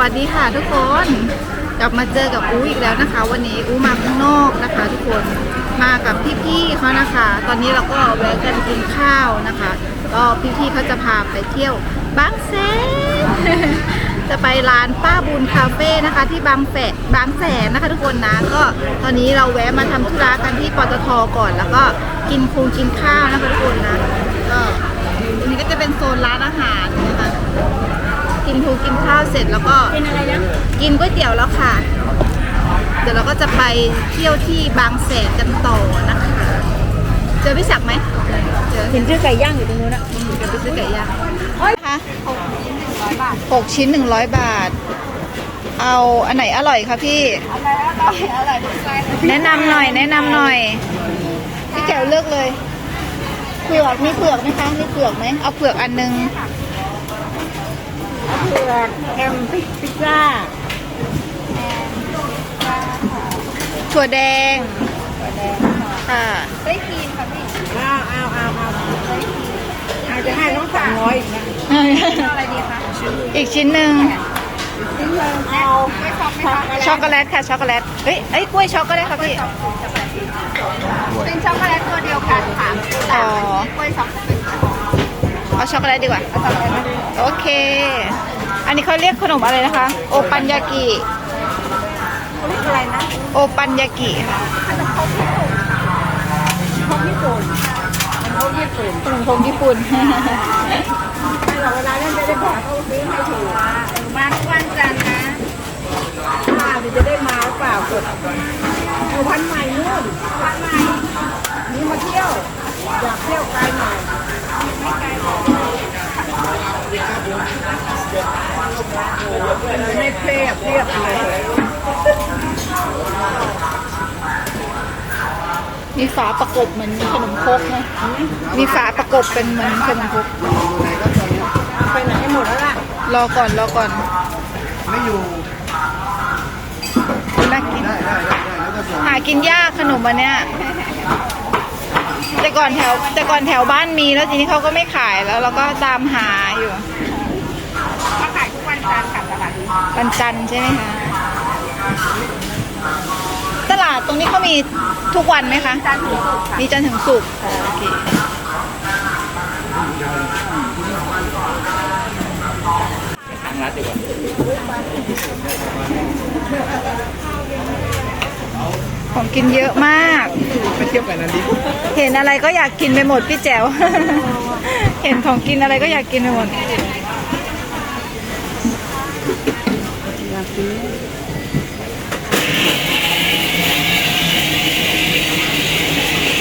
วัสดีค่ะทุกคนกลับมาเจอกับอูอีกแล้วนะคะ วันนี้อูมาข้างนอกนะคะ ทุกคนมากับพี่ๆเขานะคะ ตอนนี้เราก็แวะกันกินข้าวนะคะ ก็พี่ๆเขาจะพาไปเที่ยวบางแสนจะไปร้านป้าบุญคาเฟ่นะคะ ที่บางแสนบางแสนนะคะ ทุกคนนะก็ตอนนี้เราแวะมาทำธุระกันที่ปตทก่อน แล้วก็กินคงกินข้าวนะคะทุกคนนะก็อันนี้ก็จะเป็นโซนร้านอาหารนะคะ กินทูกินข้าวเสร็จแล้วก็เป็นอะไรนะกินก๋วยเตี๋ยวแล้วค่ะ เดี๋ยวเราก็จะไปเที่ยวที่บางแสนกันต่อนะคะเจอพี่ศักดิ์ไหมเจอเห็นชื่อไก่ย่างอยู่ตรงนู้นอะเดี๋ยวไปซื้อไก่ย่างคะหกชิ้นหนึ่งร้อยบาท เอาอันไหนอร่อยคะพี่อะไรอร่อยอร่อยทุกไส้แนะนำหน่อย แนะนำหน่อยพี่แก้วเลือกเลยเผือกมีเผือกไหมคะมีเผือกไหมเอาเผือกอันนึง เผือกแฮมพิซซ่าถั่วแดงค่ะได้กินค่ะพี่เอาเอาเอาเอาเอาจะให้น้องสามร้อยอีกนะอะไรดีคะอีกชิ้นหนึ่งชิ้นเงินเอาไม่ชอบไม่ชอบช็อกโกแลตค่ะช็อกโกแลตเฮ้ยเอ้ยกล้วยช็อกก็ได้ค่ะพี่เป็นช็อกโกแลตตัวเดียวกันค่ะอ๋อกล้วยช็อกเป็น เอาช็อกโกแลตดีกว่าช็อกโกแลตนะโอเค อันนี้เขาเรียกขนมอะไรนะคะ โอปันยากิเขาเรียกอะไรนะ โอปันยากิค่ะขนมครกญี่ปุ่นครกญี่ปุ่นมันครกญี่ปุ่นขนมครกญี่ปุ่นให้เราเวลาเล่นจะได้บอกเขาซื้อให้ถูกมาทุกวันจันทร์นะมาเดี๋ยวจะได้มาหรือเปล่ากดอยู่พันใหม่นู่นพันใหม่นี่มาเที่ยว อยากเที่ยวไกลหน่อยไม่ไกลหรอกไม่เพียบเพียบเลย มีฝาประกบเหมือนขนมครกนะ มีฝาประกบเป็นเหมือนขนมครกไปไหนหมดแล้วล่ะ รอก่อนรอก่อน ไม่อยู่ น่ากินได้ได้ได้ได้แล้วก็ส่งหากินยากขนมอันเนี้ย แต่ก่อนแถวแต่ก่อนแถวบ้านมีแล้วทีนี้เขาก็ไม่ขายแล้วเราก็ตามหาอยู่มาขายทุกวันจันทร์ค่ะตลาดนี้วันจันทร์ใช่ไหมคะ ตลาดตรงนี้เขามี ทุกวันไหมคะจันทร์ถึงศุกร์ค่ะมีจันทร์ถึงศุกร์โอเคทางรัฐดีกว่าของกินเยอะมาก ไปเที่ยวกันนั่นดิเห็นอะไรก็อยากกินไปหมดพี่แจ๋ว เห็นของกินอะไรก็อยากกินไปหมด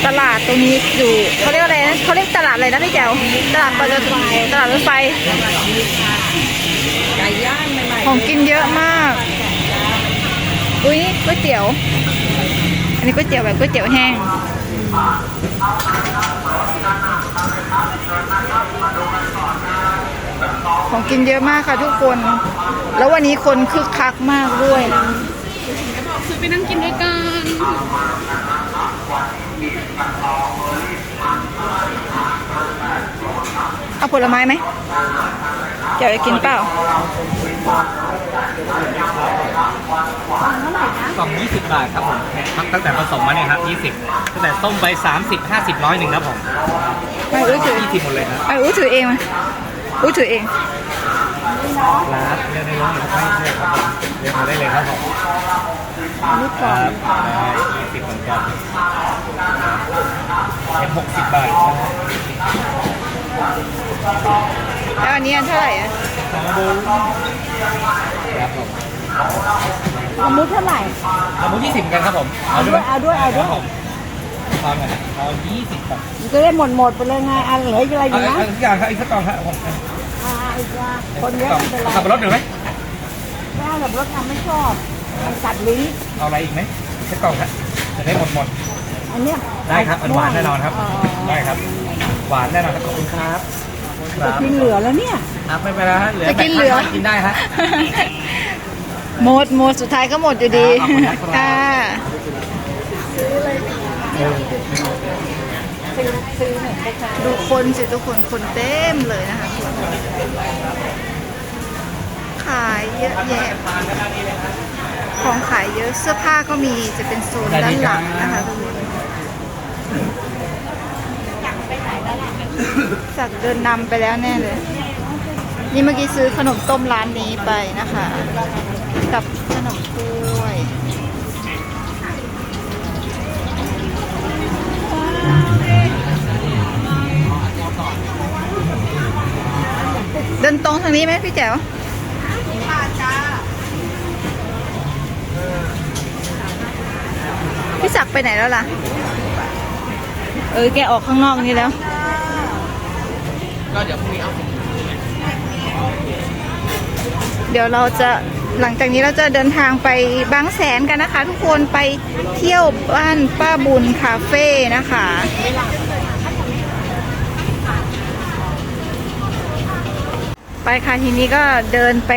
ตลาดตรงนี้อยู่เขาเรียกอะไรนะเขาเรียกตลาดอะไรนะพี่แจ๋วตลาดปตทตลาดรถไฟไก่ย่างใหม่ของกินเยอะมาก อุ้ยก๋วยเตี๋ยว อันนี้ก๋วยเตี๋ยวแบบก๋วยเตี๋ยวแห้งของกินเยอะมากค่ะทุกคน แล้ววันนี้คนคึกคักมากด้วยนะซื้อไปนั่งกินด้วยกัน เอาผลไม้ไหมเดี๋ยวจะกินเปล่ากล่อง20 บาทครับผมครับตั้งแต่ผสมมาเนี่ยครับ 20 ตั้งแต่ต้มไป 30 50 ร้อยหนึ่งครับผมไม่อุ้ยถือ20หมดเลยครับไม่อุ้ยถือเองมาอุ้ยถือเองครับเรียกได้เลยครับไม่ใช่ครับผมเรียกมาได้เลยครับผม อันนี้กล่องครับ20เหมือนกันเป็น60บาทแล้วอันนี้อันเท่าไหร่อะสองบูครับผมอันนี้เท่าไหร่สองบู20กันครับผม เอาด้วย เอาด้วย เอาด้วยครับผมเอาหน่อยนะเอา20ครับมันจะได้หมดหมดไปเลยไง อันเหลืออะไรอยู่นะสักอย่างครับอีกสักกล่องครับผมอ่าอีกว่างคนเยอะเป็นไรขับรถหน่อยไหมแม่แบบรถทำไม่ชอบ มันกัดลิ้นเอาอะไรอีกไหมอีกสักกล่องครับจะได้หมดหมดอันเนี้ยได้ครับอันหวานแน่นอนครับอ๋อได้ครับ หวานแน่นอนครับขอบคุณครับคจะรับกินเหลือแล้วเนี่ยครับไม่เป็นไรฮะเหลือจะกินเหลือแบ่งข้างๆกินได้ฮะหมดหมดสุดท้ายก็หมดอยู่ดีขอบคุณครับค่ะดูคนสิทุกคนคนเต็มเลยนะคะขายเยอะแยะ ของขายเยอะเสื้อผ้าก็มีจะเป็นโซนด้านหลังนะคะทุกคนสักดิ์เดินนำไปแล้วแน่เลย นี่เมื่อกี้ซื้อขนมต้มร้านนี้ไปนะคะ กับขนมกล้วยเดินตรงทางนี้ไหมพี่แจ๋ว พี่ศักไปไหนแล้วล่ะ เออแกออกข้างนอกนี่แล้ว ก็เดี๋ยวพรุ่งนี้เอาเดี๋ยวเราจะหลังจากนี้เราจะเดินทางไปบางแสนกันนะคะ ทุกคนไปเที่ยวบ้านป้าบุญคาเฟ่นะคะ ไปค่ะทีนี้ก็เดินไป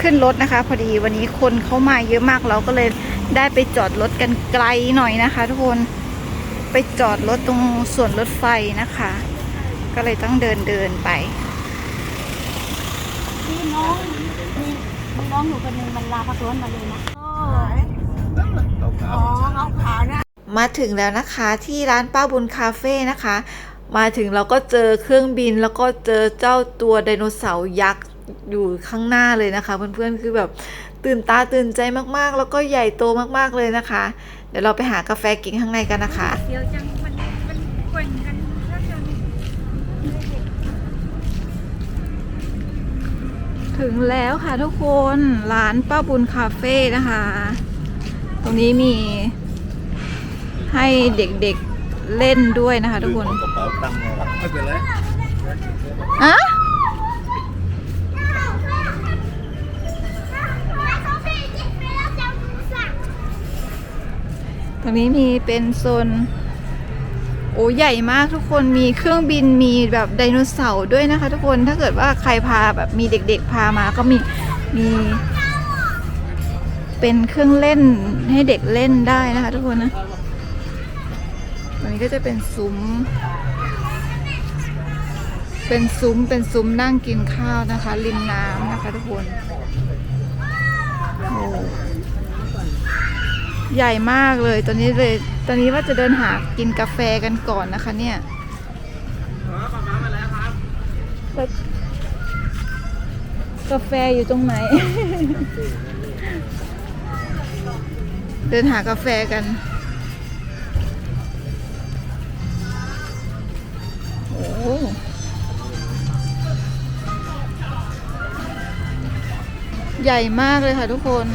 ขึ้นรถนะคะ พอดีวันนี้คนเข้ามาเยอะมากเราก็เลยได้ไปจอดรถกันไกลหน่อยนะคะ ทุกคนไปจอดรถตรงส่วนรถไฟนะคะ ก็เลยต้องเดินเดินไปมีน้องมีมีน้องอยู่คนหนึงมันลาพักร้อนมาเลยนะอ๋อเอาขาวนะมาถึงแล้วนะคะที่ร้านป้าบุญคาเฟ่นะคะ มาถึงเราก็เจอเครื่องบินแล้วก็เจอเจ้าตัวไดโนเสาร์ยักษ์ อยู่ข้างหน้าเลยนะคะ เพื่อนๆคือแบบตื่นตาตื่นใจมากๆ แล้วก็ใหญ่โตมากๆเลยนะคะ เดี๋ยวเราไปหากาแฟกินข้างในกันนะคะเดี๋ยวจังมันมันแกว่งกันแล้วจังถึงแล้วค่ะทุกคนร้านป้าบุญคาเฟ่นะคะ ตรงนี้มีให้เด็กๆเล่นด้วยนะคะทุกคนกระเป๋าตังค์เราไม่เป็นไรอะ ตรงนี้มีเป็นโซนโอ้ใหญ่มากทุกคนมีเครื่องบินมีแบบไดโนเสาร์ด้วยนะคะ ทุกคนถ้าเกิดว่าใครพาแบบมีเด็กๆพามาก็มีมี เป็นเครื่องเล่นให้เด็กเล่นได้นะคะ ทุกคนนะตรงนี้ก็จะเป็นซุ้ม เป็นซุ้มเป็นซุ้มนั่งกินข้าวนะคะ ริมน้ำนะคะ ทุกคนโอ้ ใหญ่มากเลย ตอนนี้เลยตอนนี้ว่าจะเดินหากินกาแฟกันก่อนนะคะเนี่ยแล้วกาแฟอยู่ตรงไหน เดินหากาแฟกันโอ้ใหญ่มากเลยค่ะทุกคน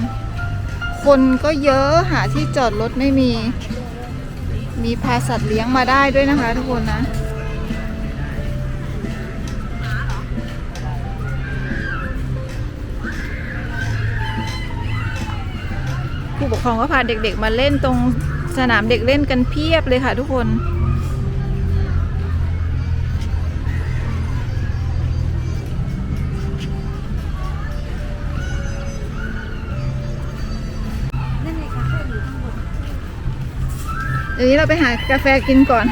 คนก็เยอะหาที่จอดรถไม่มี มีพาสัตว์เลี้ยงมาได้ด้วยนะคะทุกคนนะผู้ปกครองก็พาเด็กๆมาเล่นตรงสนามเด็กเล่นกันเพียบเลยค่ะทุกคน ดี๋ยวนี้เราไปหากาแฟกินก่อน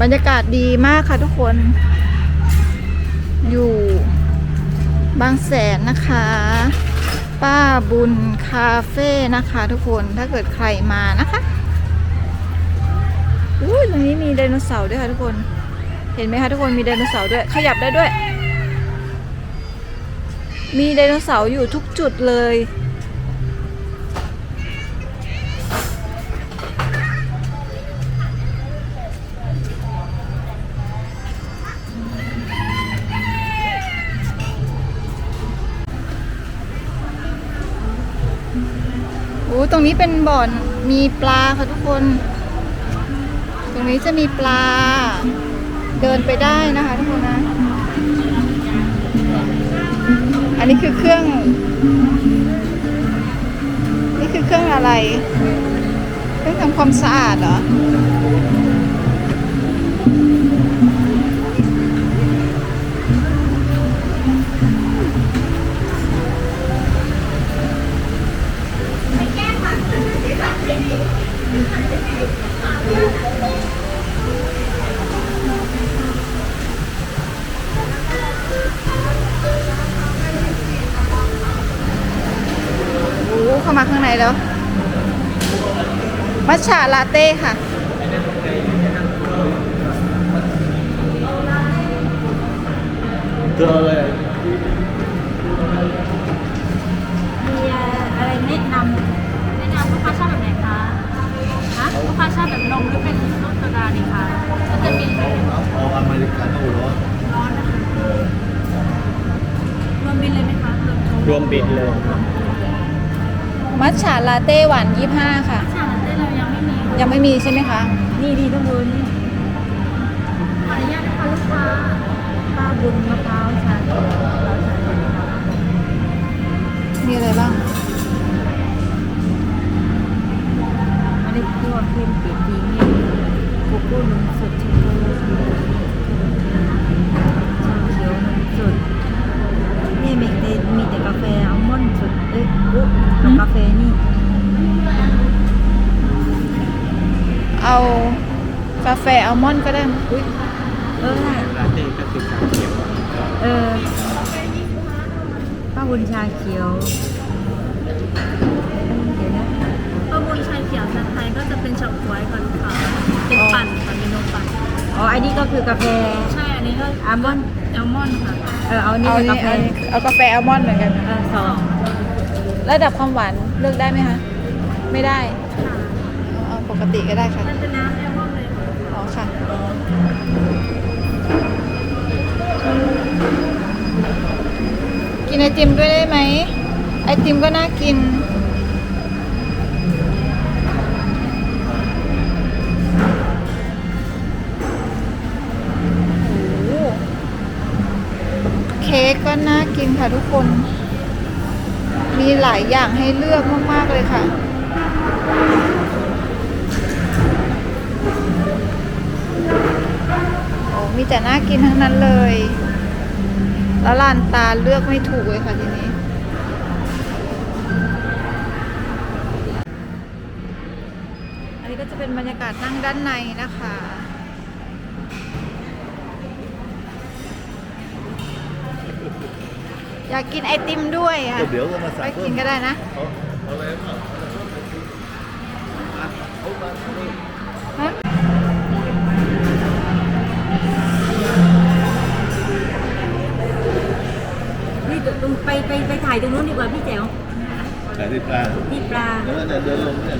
บรรยากาศดีมากค่ะทุกคน อยู่บางแสนนะคะ ป้าบุญคาเฟ่นะคะทุกคน ถ้าเกิดใครมานะคะอุ้ยตรงนี้มีไดโนเสาร์ด้วยค่ะทุกคน เห็นไหมคะทุกคนมีไดโนเสาร์ด้วย ขยับได้ด้วย มีไดโนเสาร์อยู่ทุกจุดเลย โอ้ตรงนี้เป็นบ่อนมีปลาค่ะทุกคน ตรงนี้จะมีปลา เดินไปได้นะคะทุกคนนะ อันนี้คือเครื่อง นี่คือเครื่องอะไร เครื่องทำความสะอาดเหรอ มัชฉะลาเต้ค่ะ เจอเลยมีอะไรแนะนำแนะนำลูกค้าชอบแบบไหนคะฮะลูกค้าชอบแบบนมหรือเป็นรสโซดาดีคะก็จะมีเอาอเมริกาโน่ร้อนร้อนนะคะรวมบินเลยไหมคะรวมรวมบินเลย มัชฉะลาเต้หวานยี่ห้าค่ะ ยังไม่มีใช่ไหมคะ นี่ดีทุกคนขออนุญาตนะคะลูกค้าป้าบุญมะพร้าวชาเขียว ฟอัลมอนด์ก็ได้มั้ยอุ๊ยเออลาเต้ก็คือชาเขียวเออป้าบุญชาเขียวเดี๋ยวนะข้อมูลชาเขียวชาไทยก็จะเป็นเฉาก๊วยก่อนค่ะ เป็นปั่นค่ะมีนมปั่นอ๋ออันนี้ก็คือกาแฟใช่อันนี้ก็อัลมอนด์แอลมอนด์ค่ะเออเอานี่เอาเป็นนี่กาแฟเอานี่เอากาแฟอัลมอนด์เหมือนกัน เออสองระดับความหวานเลือกได้ไหมคะ ไม่ได้เอาปกติก็ได้ค่ะ มันเป็น ค่ะอ๋อค่ะกินไอติมด้วยได้ไหม ไอติมก็น่ากินโอ้โหเค้กก็น่ากินค่ะทุกคน มีหลายอย่างให้เลือกมาก ๆ เลยค่ะ มีแต่น่ากินทั้งนั้นเลย แล้วลานตาเลือกไม่ถูกเลยค่ะทีนี้ อันนี้ก็จะเป็นบรรยากาศนั่งด้านในนะคะอยากกินไอติมด้วยค่ะเดี๋ยวก็มาสั่ไปงเพิ่กิมนก็ได้นะเอาเอาอะไรบ้าง ตรงไปไปไปถ่ายตรงนู้นดีกว่าพี่แจ๋วแต่ที่ปลาที่ปลาแล้วก็จะเดินลงเนี่ย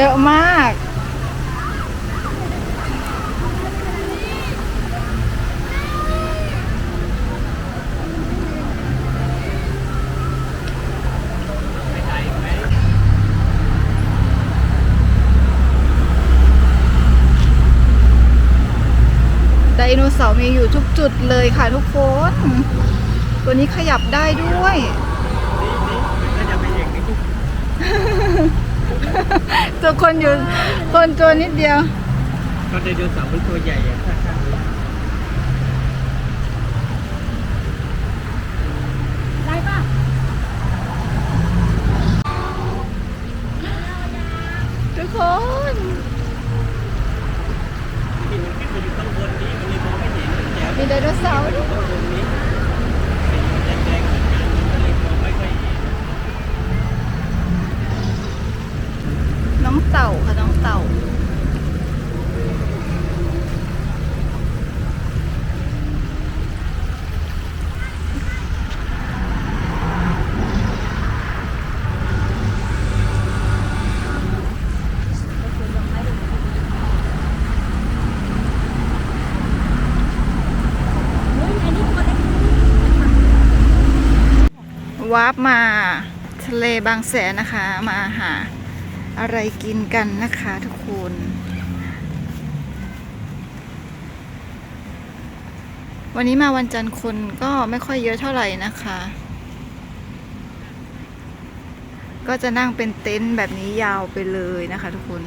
เยอะมาก ไดโนเสาร์มีอยู่ทุกจุดเลยค่ะทุกคน ตัวนี้ขยับได้ด้วยก็จะเป็นอย่างนี้ ตัวคนอยู่คนตัวนิดเดียว ก็ไดโนเสาร์เป็นตัวใหญ่อะได้ป่ะทุกคนที่มันขึ้นมาอยู่ข้างบนนี้มันเลยมองไม่เห็นมันแจ๋วมีไดโนเสาร์ด้วย ข้างบนนี้สีมันแดงๆเหมือนกันมันเลยมองไม่ค่อยเห็น น้อง เต่าค่ะน้องเต่าเฮ้ยอันนี้ตัวเล็กวาร์ปมาทะเลบางแสนนะคะ มาหา อะไรกินกันนะคะทุกคน วันนี้มาวันจันทร์คนก็ไม่ค่อยเยอะเท่าไหร่นะคะ ก็จะนั่งเป็นเต็นท์แบบนี้ยาวไปเลยนะคะทุกคน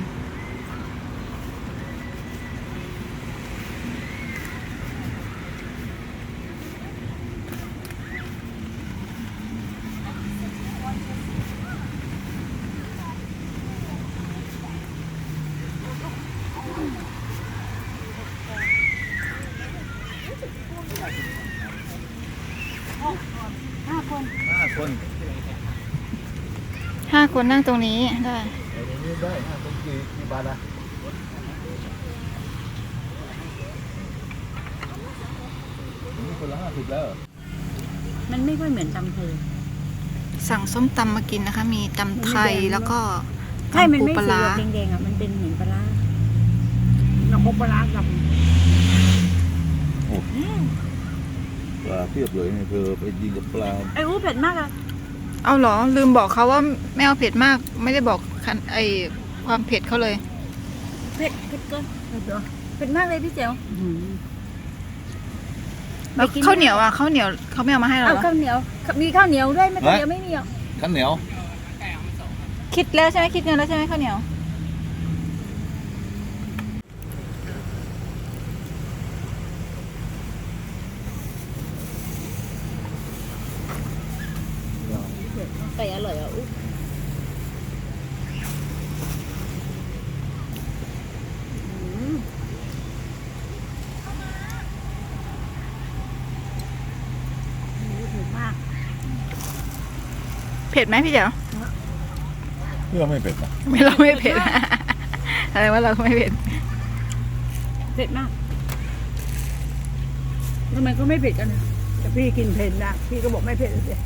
คนนั่งตรงนี้ได้เดี๋ยวนี้ได้ห้าคนกี่กี่บาทอะนี่คนละห้าสิบแล้วเหรอมันไม่ค่อยเหมือนตำไทยสั่งส้มตำมากินนะคะ มีตำไทยแล้วก็ใช่มันตำปูไม่ปลาสีร้าแดงๆอะ มันเป็นเหมือนปลาร้าน้ำปลาร้ากับปลาเทียบเลยเนี่ยเธอไปยิงกับปลาไอ้อู้เผ็ดมากอะ เอาเหรอ ลืมบอกเขาว่าไม่เอาเผ็ดมาก ไม่ได้บอกคันไอความเผ็ดเขาเลย เผ็ดเผ็ดเกินเผ็ดมากเลยพี่เจ๋วแล้วไม่กินข้าวเหนียวอะข้าวเหนียวเขาไม่เอามาให้เราเอาเหรอข้าวเหนียว มีข้าวเหนียวด้วยไม่ข้าวเหนียวไม่มีอะข้าวเหนียว คิดแล้วใช่ไหมคิดเงินแล้วใช่ไหมข้าวเหนียว ไก่อร่อยอะอู้อืมอู้เผ็ดมากเผ็ดไหมพี่เจ๋วเพื่อไม่เป็ดนะไม่เราไม่เผ็ดอะไรว่าเราไม่เผ็ด เผ็ดมากทำไมก็ไม่เผ็ดกันนะแต่พี่กินเผ็ดนะ พี่ก็บอกไม่เผ็ดเลย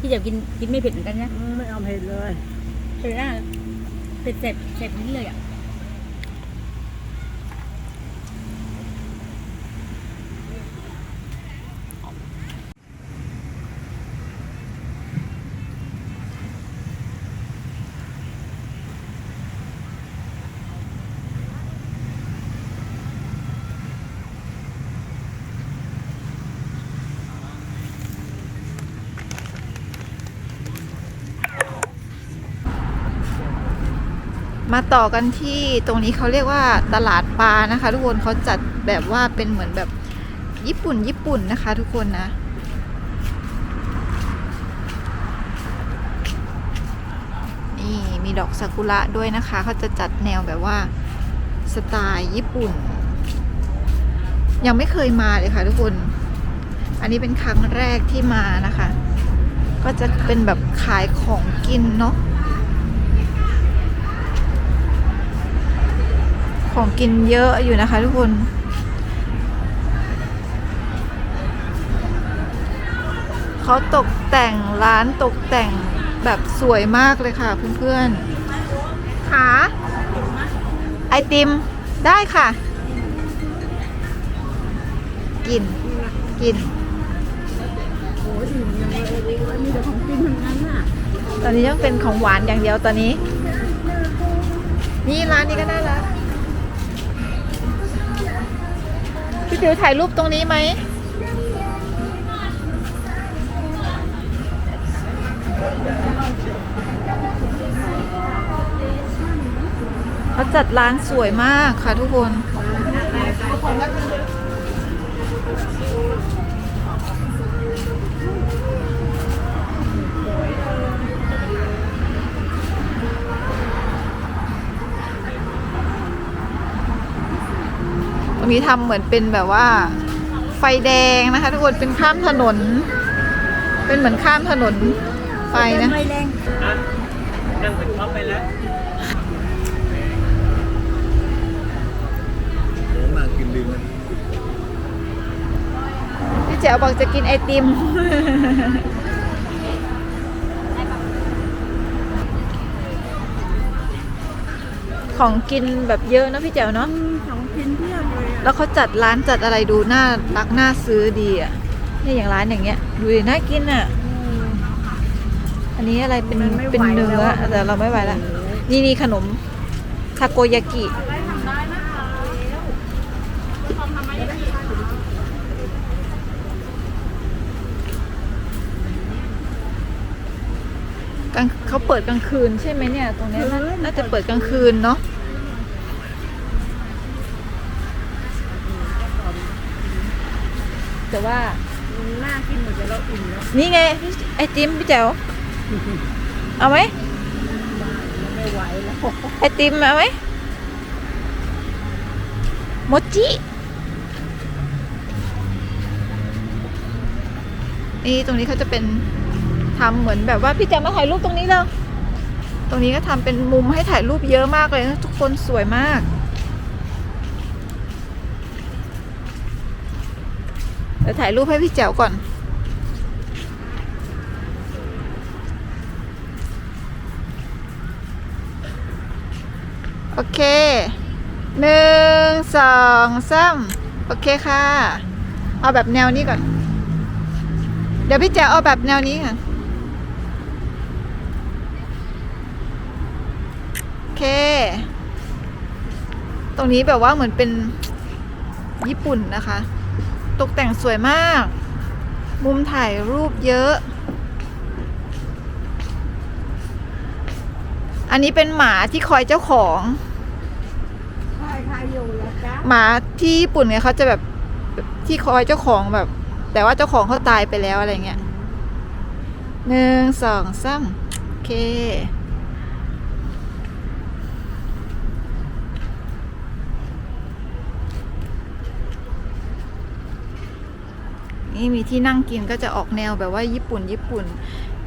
พี่จะกินกินไม่เผ็ดเหมือนกันนะ ไม่เอาเผ็ดเลย เผ็ดนะเผ็ดเจ็บเจ็บนี้เลยอะ มาต่อกันที่ตรงนี้เขาเรียกว่าตลาดปลานะคะ ทุกคนเขาจัดแบบว่าเป็นเหมือนแบบญี่ปุ่นญี่ปุ่นนะคะ ทุกคนนะ นี่มีดอกซากุระด้วยนะคะเขาจะจัดแนวแบบว่าสไตล์ญี่ปุ่น ยังไม่เคยมาเลยค่ะทุกคน อันนี้เป็นครั้งแรกที่มานะคะ ก็จะเป็นแบบขายของกินเนาะ ของกินเยอะอยู่นะคะทุกคนเขาตกแต่งร้านตกแต่งแบบสวยมากเลยค่ะเพื่อนๆขาไอติมได้ค่ะ กินกินโอ้ยอิ่มยังเลยมีแต่ของกินทั้งนั้นน่ะตอนนี้ต้องเป็นของหวานอย่างเดียวตอนนี้ นี่ร้านนี้ก็น่ารัก พี่ปิวถ่ายรูปตรงนี้ไหมเขาจัดร้านสวยมากค่ะทุกคน ตรงนี้ทำเหมือนเป็นแบบว่า ไฟแดงนะคะทุกคนเป็นข้ามถนน เป็นเหมือนข้ามถนนไฟนะไม่แรงนั่งเป็นท็อปไปแล้วโอ้น่ากินดีนะพี่แจ๋วบอกจะกินไอติมของกินแบบเยอะนะพี่แจ๋วเนาะของกินเพียบเลยอะ แล้วเขาจัดร้านจัดอะไรดูน่ารักน่าซื้อดีอะนี่อย่างร้านอย่างเงี้ยดูดิน่ากินอะ อันนี้อะไรเป็นเป็นเนื้อแต่เราไม่ไหวละนี่นี่ขนมทาโกยากิกลางเขาเปิดกลางคืนใช่ไหมเนี่ย ตรงเนี้ยน่าน่าจะเปิดกลางคืนเนาะ แต่ว่าน่ากินหมดแต่เราอิ่มแล้วนี่ไงไอติมพี่แจ๋วเอาไหมไม่ไหวแล้วไอติมเอาไหมโมจินี่ตรงนี้เขาจะเป็นทำเหมือนแบบว่าพี่แจ๋วมาถ่ายรูปตรงนี้แล้วตรงนี้ก็ทำเป็นมุมให้ถ่ายรูปเยอะมากเลยนะทุกคนสวยมาก เดี๋ยวถ่ายรูปให้พี่แจ๋วก่อนโอเคหนึ่งสองสามโอเคค่ะ เอาแบบแนวนี้ก่อน เดี๋ยวพี่แจ๋วเอาแบบแนวนี้ค่ะโอเค ตรงนี้แบบว่าเหมือนเป็นญี่ปุ่นนะคะ ตกแต่งสวยมาก มุมถ่ายรูปเยอะ อันนี้เป็นหมาที่คอยเจ้าของใครใครอยู่แล้วจ๊ะหมาที่ญี่ปุ่นเนี่ยเขาจะแบบแบบที่คอยเจ้าของแบบ แต่ว่าเจ้าของเขาตายไปแล้วอะไรเงี้ยหนึ่งสองสามโอเค นี่มีที่นั่งกินก็จะออกแนวแบบว่าญี่ปุ่น ญี่ปุ่น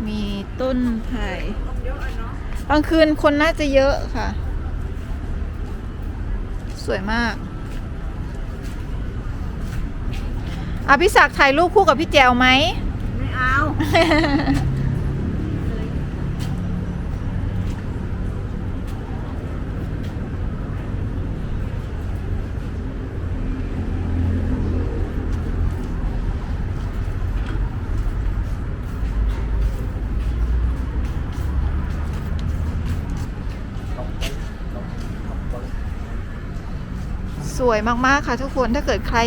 มีต้นไผ่กลางคืนคนน่าจะเยอะค่ะ สวยมากอะพี่ศักดิ์ถ่ายรูปคู่กับพี่แจวไหม ไม่เอา วยมากๆค่ะทุกคนถ้าเกิดใคร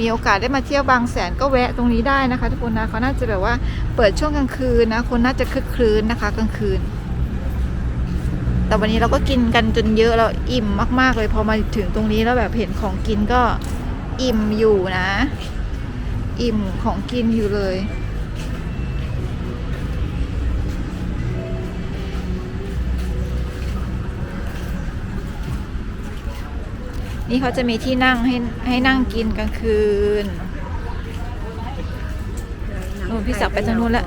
มีโอกาสได้มาเที่ยวบางแสนก็แวะตรงนี้ได้นะคะ ทุกคนนะเขาน่าจะแบบว่าเปิดช่วงกลางคืนนะคนน่าจะคึกครื้นนะคะกลางคืน แต่วันนี้เราก็กินกันจนเยอะเราอิ่มมากๆเลยพอมาถึงตรงนี้แล้วแบบเห็นของกินก็อิ่มอยู่นะ อิ่มของกินอยู่เลย นี่เขาจะมีที่นั่งให้ให้นั่งกินกลางคืนนู่นพี่ศักดิ์ไปทางนู้นแล้ว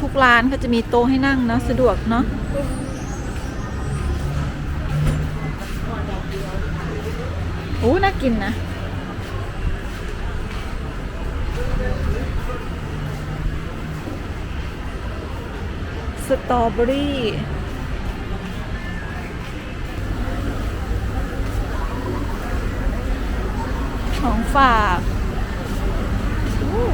ทุกร้านเขาจะมีโต๊ะให้นั่งเนาะสะดวกเนาะโอ้น่ากินนะ สตรอเบอรี่ของฝากอู้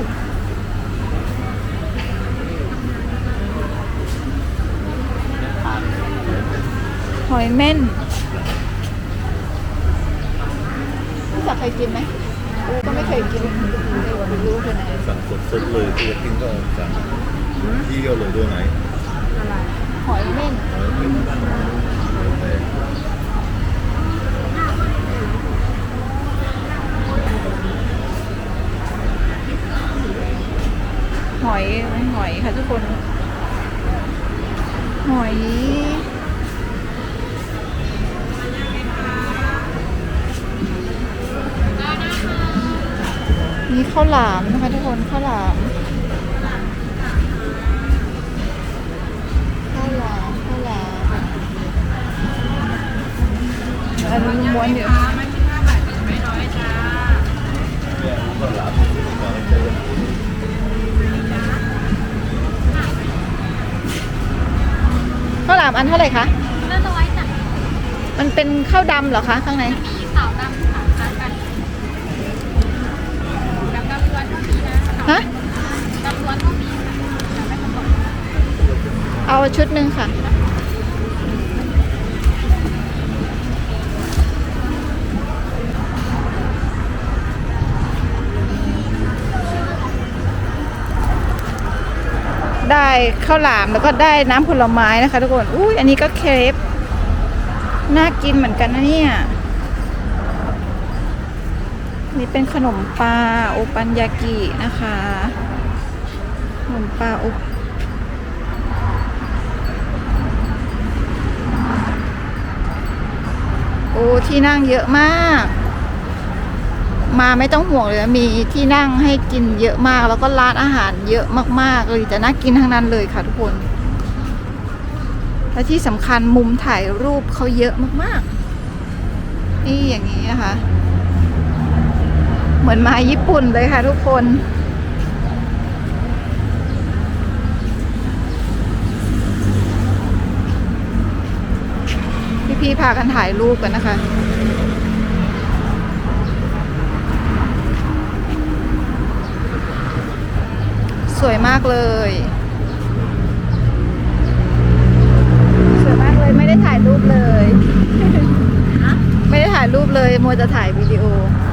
หอยเม่นรู้จักเคยกินไหมอูก็ไม่เคยกินไม่รู้เป็นไงสั่งสดๆเลยตัวกินก็สั่งที่เดียวเลยด้วยไหน หอยเม่นหอยหอยค่ะทุกคน หอยมีข้าวหลามนะคะทุกคนข้าวหลาม อันนี้ม้วนเดียวข้าวหลามอันเท่าไหร่คะน่าร้อยจ้ะมันเป็นข้าวดำเหรอคะข้างในมีขาวดำค่ะทานกันดำดำล้วนก็มีนะฮะดำล้วนก็มีค่ะเอาชุดหนึ่งค่ะ ได้ข้าวหลามแล้วก็ได้น้ำผลไม้นะคะ ทุกคน อุ้ยอันนี้ก็เครปน่ากินเหมือนกันนะเนี่ยนี่เป็นขนมปลาโอปันยากินะคะ ขนมปลาโอโอ้ที่นั่งเยอะมาก มาไม่ต้องห่วงเลยมีที่นั่งให้กินเยอะมาก แล้วก็ร้านอาหารเยอะมากๆเลยจะน่ากินทั้งนั้นเลยค่ะทุกคน และที่สำคัญมุมถ่ายรูปเขาเยอะมากๆ นี่อย่างนี้นะคะ เหมือนมาญี่ปุ่นเลยค่ะทุกคนพี่ๆพากันถ่ายรูปกันนะคะ สวยมากเลย สวยมากเลยไม่ได้ถ่ายรูปเลย ไม่ได้ถ่ายรูปเลยมัวจะถ่ายวิดีโออ